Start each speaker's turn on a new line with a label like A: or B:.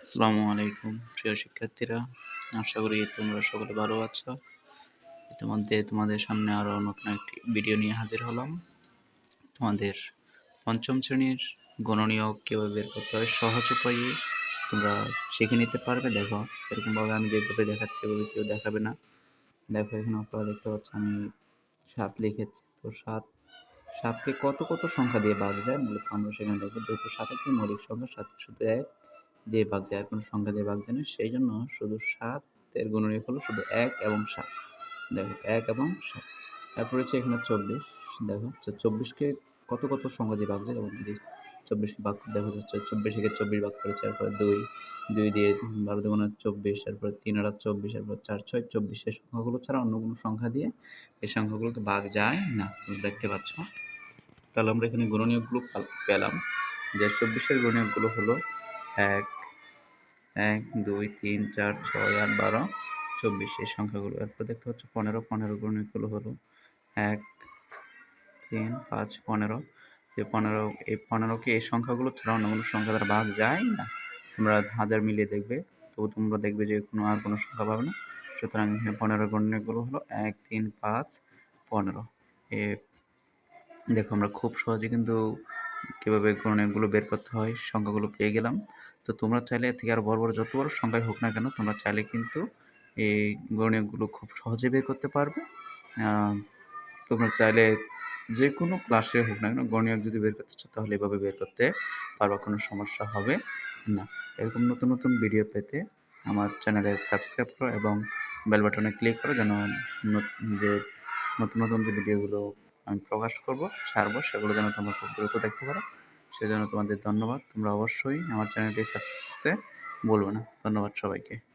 A: আসসালামু আলাইকুম, প্রিয় শিক্ষার্থীরা। আশা করি তোমরা সকলে ভালো আছো। ইতিমধ্যে তোমাদের সামনে আরও নতুন একটি ভিডিও নিয়ে হাজির হলাম। তোমাদের পঞ্চম শ্রেণির গণনীয় কীভাবে বের করতে হয়, সহজ উপায়ে তোমরা শিখে নিতে পারবে। দেখো, এরকমভাবে আমি যেভাবে দেখাচ্ছি, ওভাবে কেউ দেখাবে না। দেখো, এখানে আপনারা দেখতে পাচ্ছ, আমি সাত লিখেছি। তো সাত, সাতকে কত কত সংখ্যা দিয়ে ভাগ যায়? মূলত আমরা সেখানে দেখব, যেহেতু সাত মৌলিক সংখ্যা সাত শুধু এক দিয়ে ভাগ যায়, আর কোনো সংখ্যা দিয়ে ভাগ যায় না। সেই জন্য শুধু সাতের গুণনীয়ক হলো শুধু এক এবং সাত। দেখো, এক এবং সাত। তারপরে হচ্ছে এখানে চব্বিশ। দেখো চব্বিশকে কত কত সংখ্যা দিয়ে ভাগ যায়? যেমন যদি চব্বিশকে ভাগ দেখা যাচ্ছে চব্বিশকে চব্বিশ ভাগ করেছে, তারপরে দুই। দুই দিয়ে বারো দুগুণে চব্বিশ, তারপরে তিন আট চব্বিশ, তারপর চার ছয় চব্বিশ। এই সংখ্যাগুলো ছাড়া অন্য কোনো সংখ্যা দিয়ে এই সংখ্যাগুলোকে ভাগ যায় না। তুমি দেখতে পাচ্ছ। তাহলে আমরা এখানে গুণনীয়কগুলো পেলাম। যে চব্বিশের গুণনীয়কগুলো হলো এক এক, দুই, তিন, চার, ছয়, আট, বারো, চব্বিশ, এই সংখ্যাগুলো। এরপর দেখতে পাচ্ছ পনেরো পনেরো গুণিতগুলো হলো এক, তিন, পাঁচ, পনেরো। যে পনেরো, এই পনেরোকে এই সংখ্যাগুলো ছাড়া অন্য কোনো সংখ্যা দ্বারা ভাগ যায় না। তোমরা হাজার মিলিয়ে দেখবে তবু তোমরা দেখবে যে কোনো আর কোনো সংখ্যা পাবে না। সুতরাং পনেরো গণনাগুলো হলো এক, তিন, পাঁচ, পনেরো। এ, দেখো আমরা খুব সহজে কিন্তু কীভাবে গণনাগুলো বের করতে হয়, সংখ্যাগুলো পেয়ে গেলাম। তো তোমরা চাইলে থেকে আরও বড় বড় যত বড় সংখ্যায় হোক না কেন, তোমরা চাইলে কিন্তু এই গণিতগুলো খুব সহজে বের করতে পারবে। তোমরা চাইলে যে কোনো ক্লাসে হোক না কেন গণিত যদি বের করতে চাও, তাহলে এভাবে বের করতে পারবা, কোনো সমস্যা হবে না। এরকম নতুন নতুন ভিডিও পেতে আমার চ্যানেলে সাবস্ক্রাইব করো এবং বেল বাটনে ক্লিক করো যেন যে নতুন নতুন যে ভিডিওগুলো আমি প্রকাশ করব, ছাড়বো, সেগুলো যেন তোমরা খুব দ্রুত দেখতে পারো। সেজন্য তোমাদের ধন্যবাদ। তোমরা অবশ্যই আমার চ্যানেলটি সাবস্ক্রাইব করতে বলব না। ধন্যবাদ সবাইকে।